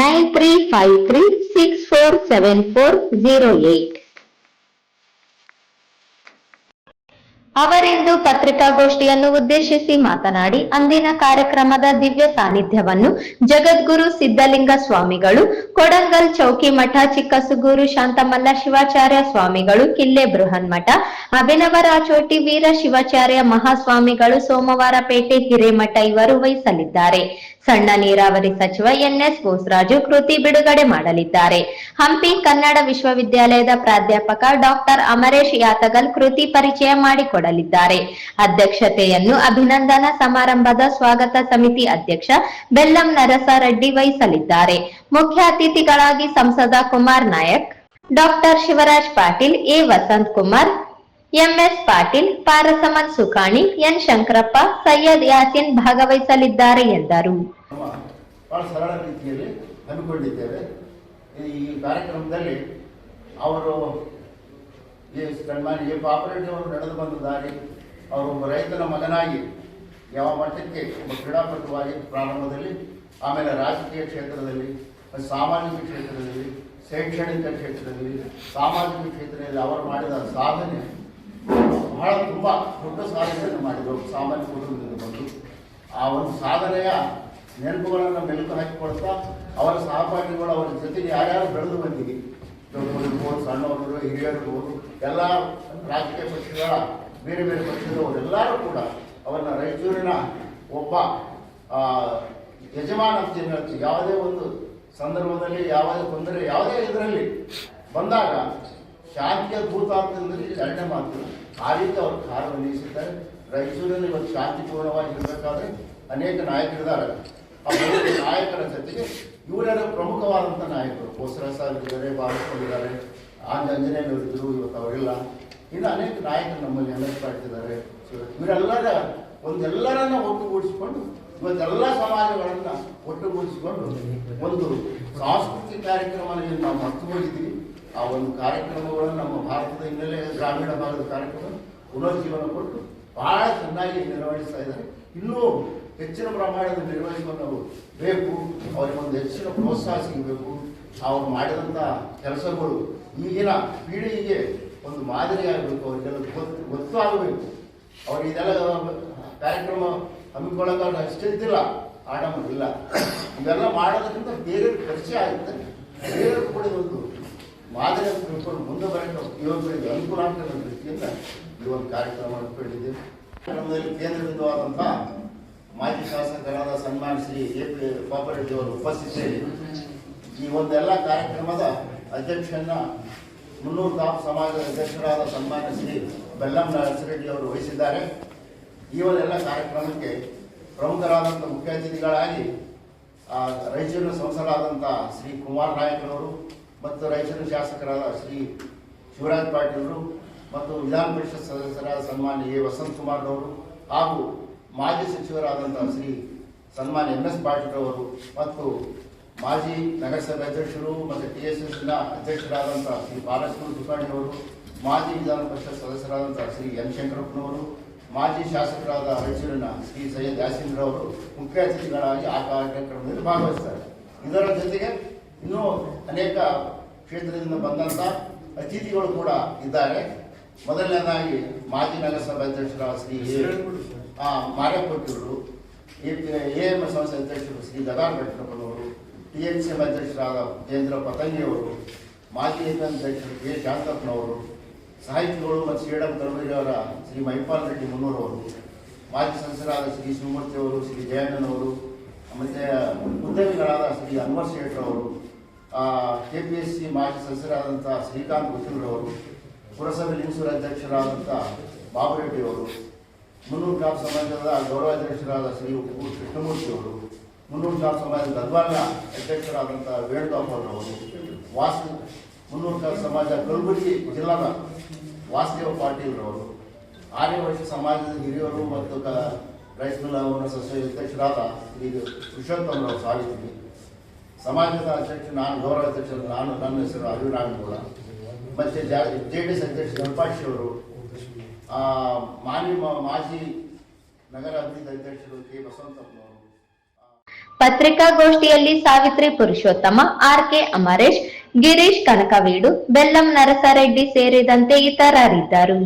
Nine three five three six four seven four zero eight. ಅವರಿಂದು ಪತ್ರಿಕಾಗೋಷ್ಠಿಯನ್ನು ಉದ್ದೇಶಿಸಿ ಮಾತನಾಡಿ ಅಂದಿನ ಕಾರ್ಯಕ್ರಮದ ದಿವ್ಯ ಸಾನ್ನಿಧ್ಯವನ್ನು ಜಗದ್ಗುರು ಸಿದ್ಧಲಿಂಗ ಸ್ವಾಮಿಗಳು, ಕೊಡಂಗಲ್ ಚೌಕಿ ಮಠ ಚಿಕ್ಕಸುಗೂರು ಶಾಂತಮಲ್ಲ ಶಿವಾಚಾರ್ಯ ಸ್ವಾಮಿಗಳು, ಕಿಲ್ಲೆ ಬೃಹನ್ಮಠ ಅಭಿನವ ರಾಚೋಟಿ ವೀರ ಶಿವಾಚಾರ್ಯ ಮಹಾಸ್ವಾಮಿಗಳು, ಸೋಮವಾರಪೇಟೆ ಹಿರೇಮಠ ಇವರು ವಹಿಸಲಿದ್ದಾರೆ. ಸಣ್ಣ ನೀರಾವರಿ ಸಚಿವ ಎನ್ಎಸ್ ಬೋಸರಾಜು ಕೃತಿ ಬಿಡುಗಡೆ ಮಾಡಲಿದ್ದಾರೆ. ಹಂಪಿ ಕನ್ನಡ ವಿಶ್ವವಿದ್ಯಾಲಯದ ಪ್ರಾಧ್ಯಾಪಕ ಡಾಕ್ಟರ್ ಅಮರೇಶ್ ಯಾತಗಲ್ ಕೃತಿ ಪರಿಚಯ ಮಾಡಿಕೊಡಲಿದ್ದಾರೆ. ಅಧ್ಯಕ್ಷತೆಯನ್ನು ಅಭಿನಂದನಾ ಸಮಾರಂಭದ ಸ್ವಾಗತ ಸಮಿತಿ ಅಧ್ಯಕ್ಷ ಬೆಲ್ಲಂ ನರಸರೆಡ್ಡಿ ವಹಿಸಲಿದ್ದಾರೆ. ಮುಖ್ಯ ಅತಿಥಿಗಳಾಗಿ ಸಂಸದ Kumar Nayak, doctor Shivaraj Patil, A Vasanth Kumar, MS Patil Parasaman Sukhani N Shankarappa, Syed Yasin ಭಾಗವಹಿಸಲಿದ್ದಾರೆ ಎಂದರು. ಬಹಳ ಸರಳ ರೀತಿಯಲ್ಲಿ ಹಮ್ಮಿಕೊಂಡಿದ್ದೇವೆ. ಈ ಕಾರ್ಯಕ್ರಮದಲ್ಲಿ ಅವರು ಈ ಸನ್ಮಾನ್ಯ ಅವರು ನಡೆದು ಬಂದ ದಾರಿ, ಅವರು ಒಬ್ಬ ರೈತನ ಮಗನಾಗಿ ಯಾವ ಮಟ್ಟಕ್ಕೆ ಒಬ್ಬ ಕ್ರೀಡಾಪಟುವಾಗಿ ಪ್ರಾರಂಭದಲ್ಲಿ, ಆಮೇಲೆ ರಾಜಕೀಯ ಕ್ಷೇತ್ರದಲ್ಲಿ, ಸಾಮಾಜಿಕ ಕ್ಷೇತ್ರದಲ್ಲಿ, ಶೈಕ್ಷಣಿಕ ಕ್ಷೇತ್ರದಲ್ಲಿ, ಸಾಮಾಜಿಕ ಕ್ಷೇತ್ರದಲ್ಲಿ ಅವರು ಮಾಡಿದ ಸಾಧನೆ ಬಹಳ ತುಂಬ ದೊಡ್ಡ ಸಾಧನೆಯನ್ನು ಮಾಡಿದರು. ಸಾಮಾನ್ಯ ಕುಟುಂಬದಿಂದ ಬಂದು ಆ ಒಂದು ಸಾಧನೆಯ ನೆನಪುಗಳನ್ನು ಮೆಲುಕು ಹಾಕಿಕೊಳ್ತಾ ಅವರ ಸಹಪಾಠಿಗಳು ಅವರ ಜೊತೆಗೆ ಯಾರ್ಯಾರು ಬೆಳೆದು ಬಂದಿವಿ ದೊಡ್ಡವರು ಸಣ್ಣವರು ಹಿರಿಯರು ಎಲ್ಲ ರಾಜಕೀಯ ಪಕ್ಷಗಳ, ಬೇರೆ ಬೇರೆ ಪಕ್ಷದವರೆಲ್ಲರೂ ಕೂಡ ಅವರನ್ನ ರಾಯಚೂರಿನ ಒಬ್ಬ ಯಜಮಾನ ಹೇಳ್ತೀವಿ ಯಾವುದೇ ಒಂದು ಸಂದರ್ಭದಲ್ಲಿ, ಯಾವುದೇ ತೊಂದರೆ, ಯಾವುದೇ ಇದರಲ್ಲಿ ಬಂದಾಗ ಶಾಂತಿಯ ದೂತ ಅಂತಂದ್ರೆ ಮಾತು, ಆ ರೀತಿ ಅವರು ಕಾರ್ಯನಿರ್ವಹಿಸಿದ್ದಾರೆ ರಾಯಚೂರಿನಲ್ಲಿ ಇವತ್ತು ಶಾಂತಿಪೂರ್ಣವಾಗಿ ಇರಬೇಕಾದ್ರೆ ಅನೇಕ ನಾಯಕರಿದ್ದಾರೆ. ಮೂರು ನಾಯಕರ ಜೊತೆಗೆ ಇವರೆಲ್ಲ ಪ್ರಮುಖವಾದಂಥ ನಾಯಕರು. ಬೋಸರ ಸಾಹೇಬ್ ಇದ್ದಾರೆ ಆಂಜನೇಯನವರಿದ್ದರು ಇವತ್ತು ಅವರಿಲ್ಲ. ಇನ್ನು ಅನೇಕ ನಾಯಕರು ನಮ್ಮಲ್ಲಿ ಎಂ ಪಾಟಿದ್ದಾರೆ ಇವರೆಲ್ಲರ ಒಂದೆಲ್ಲರನ್ನ ಒಟ್ಟುಗೂಡಿಸಿಕೊಂಡು, ಇವತ್ತೆಲ್ಲ ಸಮಾಜಗಳನ್ನ ಒಟ್ಟುಗೂಡಿಸಿಕೊಂಡು ಒಂದು ಸಾಂಸ್ಕೃತಿಕ ಕಾರ್ಯಕ್ರಮದಲ್ಲಿ ನಾವು ಮರ್ತು ಹೋಗಿದ್ದೀವಿ. ಆ ಒಂದು ಕಾರ್ಯಕ್ರಮಗಳನ್ನು ನಮ್ಮ ಭಾರತದ ಹಿನ್ನೆಲೆ ಗ್ರಾಮೀಣ ಭಾಗದ ಕಾರ್ಯಕ್ರಮ ಪುನರ್ಜೀವನ ಕೊಟ್ಟು ಬಹಳ ಚೆನ್ನಾಗಿ ನಿರ್ವಹಿಸ್ತಾ ಇದ್ದಾರೆ. ಇನ್ನೂ ಹೆಚ್ಚಿನ ಪ್ರಮಾಣದ ನಿರ್ವಹಿಸುವ ನಾವು ಬೇಕು, ಅವರಿಗೆ ಒಂದು ಹೆಚ್ಚಿನ ಪ್ರೋತ್ಸಾಹ ಸಿಗಬೇಕು ಅವ್ರು ಮಾಡಿದಂಥ ಕೆಲಸಗಳು ಈಗಿನ ಪೀಳಿಗೆಗೆ ಒಂದು ಮಾದರಿಯಾಗಬೇಕು ಅವರಿಗೆಲ್ಲ ಗೊತ್ತು ಆಗಬೇಕು ಅವ್ರು ಇದೆಲ್ಲ ಕಾರ್ಯಕ್ರಮ ಹಮ್ಮಿಕೊಳ್ಳೋಕೆ ಅಷ್ಟೇ ಇದ್ದಿಲ್ಲ ಇಲ್ಲ ಇವೆಲ್ಲ ಮಾಡೋದಕ್ಕಿಂತ ಬೇರೆ ಪರಿಚಯ ಆಗುತ್ತೆ. ಬೇರೆ ಕೂಡ ಒಂದು ಮಾದರಿ ತಿಳ್ಕೊಂಡು ಮುಂದೆ ಬರೋಕ್ಕೆ ಯುವಕರಿಗೆ ಅನುಕೂಲ ಅನ್ನೋ ರೀತಿಯಿಂದ ಈ ಒಂದು ಕಾರ್ಯಕ್ರಮ ಹಮ್ಮಿಕೊಂಡಿದ್ದೇವೆ. ಕಾರ್ಯಕ್ರಮದಲ್ಲಿ ಕೇಂದ್ರ ಬಿಂದುವಾದಂಥ ಮಾಜಿ ಶಾಸಕರಾದ ಸನ್ಮಾನ ಶ್ರೀ ಎ ಪಿ ಪಾಪರೆಡ್ಡಿ ಅವರು ಉಪಸ್ಥಿತಿಯಲ್ಲಿ ಈ ಒಂದೆಲ್ಲ ಕಾರ್ಯಕ್ರಮದ ಅಧ್ಯಕ್ಷನ ಮುನ್ನೂರು ಕಾಪ್ ಸಮಾಜದ ಅಧ್ಯಕ್ಷರಾದ ಸನ್ಮಾನ್ಯ ಶ್ರೀ ಬೆಲ್ಲಂ ನರಸರೆಡ್ಡಿ ಅವರು ವಹಿಸಿದ್ದಾರೆ. ಈ ಒಂದೆಲ್ಲ ಕಾರ್ಯಕ್ರಮಕ್ಕೆ ಪ್ರಮುಖರಾದಂಥ ಮುಖ್ಯ ಅತಿಥಿಗಳಾಗಿ ರಾಯಚೂರಿನ ಸಂಸದರಾದಂಥ ಶ್ರೀ ಕುಮಾರ್ ನಾಯಕರವರು ಮತ್ತು ರಾಯಚೂರಿನ ಶಾಸಕರಾದ ಶ್ರೀ ಶಿವರಾಜ್ ಪಾಟೀಲರು ಮತ್ತು ವಿಧಾನ ಪರಿಷತ್ ಸದಸ್ಯರಾದ ಸನ್ಮಾನ್ಯ ಎ ವಸಂತ್ ಕುಮಾರ್ ಅವರು ಹಾಗೂ ಮಾಜಿ ಸಚಿವರಾದಂಥ ಶ್ರೀ ಸನ್ಮಾನ್ ಎಂ ಎಸ್ ಪಾಟೀಲ್ ಅವರು ಮತ್ತು ಮಾಜಿ ನಗರಸಭೆ ಅಧ್ಯಕ್ಷರು ಮತ್ತು ಟಿ ಎಸ್ ಎಸ್ನ ಅಧ್ಯಕ್ಷರಾದಂಥ ಶ್ರೀ ಬಾಲಕೃಷ್ಣ ಅವರು, ಮಾಜಿ ವಿಧಾನ ಪರಿಷತ್ ಸದಸ್ಯರಾದಂಥ ಶ್ರೀ ಎನ್ ಶಂಕರಪ್ಪನವರು, ಮಾಜಿ ಶಾಸಕರಾದ ರಾಯಚೂರಿನ ಶ್ರೀ ಸೈಯದ್ ಯಾಸೀಂದ್ರ ಅವರು ಮುಖ್ಯ ಅತಿಥಿಗಳಾಗಿ ಆ ಕಾರ್ಯಕ್ರಮದಲ್ಲಿ ಭಾಗವಹಿಸ್ತಾರೆ. ಇದರ ಜೊತೆಗೆ ಇನ್ನೂ ಅನೇಕ ಕ್ಷೇತ್ರದಿಂದ ಬಂದಂಥ ಅತಿಥಿಗಳು ಕೂಡ ಇದ್ದಾರೆ. ಮೊದಲನೇದಾಗಿ ಮಾಜಿ ನಗರಸಭಾ ಅಧ್ಯಕ್ಷರಾದ ಶ್ರೀ ಆ, ಮಾರ್ಯಪಟ್ಟಿಯವರು ಎ ಎ ಎಂ ಎಸ್ ಸಂಸ್ಥೆ ಅಧ್ಯಕ್ಷರು ಶ್ರೀ ಗದಾರ್ ವೆಂಕಟಪ್ಪನವರು ಟಿ ಎನ್ ಸಿ ಎಂ ಅಧ್ಯಕ್ಷರಾದ ಕೇಂದ್ರ ಪತಂಗಿಯವರು ಮಾಜಿ ಅಧ್ಯಕ್ಷರು ಕೆ ಶಾಂತಪ್ಪನವರು ಸಾಹಿತಿಗಳು ಮತ್ತು ಶ್ರೀ ಎಂ ಶ್ರೀ ಮಹಿಪಾಲ್ ರೆಡ್ಡಿ ಮುನ್ನೂರವರು ಮಾಜಿ ಸದಸ್ಯರಾದ ಶ್ರೀ ಶಿವಮೂರ್ತಿಯವರು ಶ್ರೀ ಜಯಣ್ಣನವರು ಮತ್ತು ಉದ್ಯಮಿಗಳಾದ ಶ್ರೀ ಅನ್ವರ್ ಶೇಟ್ರವರು ಕೆ ಪಿ ಎಸ್ ಸಿ ಮಾಜಿ ಸದಸ್ಯರಾದಂಥ ಶ್ರೀಕಾಂತ್ ಗುತ್ತೂರವರು ಪುರಸಭೆ ಲಿಂಗಸೂರು ಅಧ್ಯಕ್ಷರಾದಂಥ ಬಾಬುರೆಡ್ಡಿ ಅವರು ಮುನ್ನೂರು ಗ್ರಾಮ ಸಮಾಜದ ಗೌರವಾಧ್ಯಕ್ಷರಾದ ಶ್ರೀ ಉಪ್ಪು ಕೃಷ್ಣಮೂರ್ತಿ ಅವರು, ಮುನ್ನೂರು ಗ್ರಾಮ ಸಮಾಜದ ಗದ್ವಾಲ ಅಧ್ಯಕ್ಷರಾದಂಥ ವೇಣುಗೋಪಾಲ್ ಅವರು ವಾಸು ಮುನ್ನೂರು ಗ್ರಾಮ ಸಮಾಜ ಕಲಬುರಗಿ ಜಿಲ್ಲಾದ ವಾಸುದೇವ ಪಾಟೀಲ್ ರವರು ಆರ್ಯವೈಶ್ಯ ಸಮಾಜದ ಹಿರಿಯರು ಮತ್ತು ರೈಸ್ ಮಿಲ್ ಸೊಸೈಟಿ ಅಧ್ಯಕ್ಷರಾದ ಶ್ರೀ ಪುರುಷೋತ್ತಮರವರು ಸಾವಿತ್ರಿ ಸಮಾಜದ ಅಧ್ಯಕ್ಷ ನಾನು, ಗೌರವ ಅಧ್ಯಕ್ಷರು ನಾನು, ನನ್ನ ಹೆಸರು ಅಭಿರಾಮಗೌಡ ಮತ್ತು ಜೆ ಡಿ ಎಸ್ ಅಧ್ಯಕ್ಷ ಗಣಪಾಶಿ ಅವರು ಪತ್ರಿಕಾಗೋಷ್ಠಿಯಲ್ಲಿ ಸಾವಿತ್ರಿ ಪುರುಷೋತ್ತಮ ಆರ್ ಕೆ ಅಮರೇಶ್ ಗಿರೀಶ್ ಕನಕವೀಡು ಬೆಲ್ಲಂ ನರಸರೆಡ್ಡಿ ಸೇರಿದಂತೆ ಇತರರಿದ್ದರು.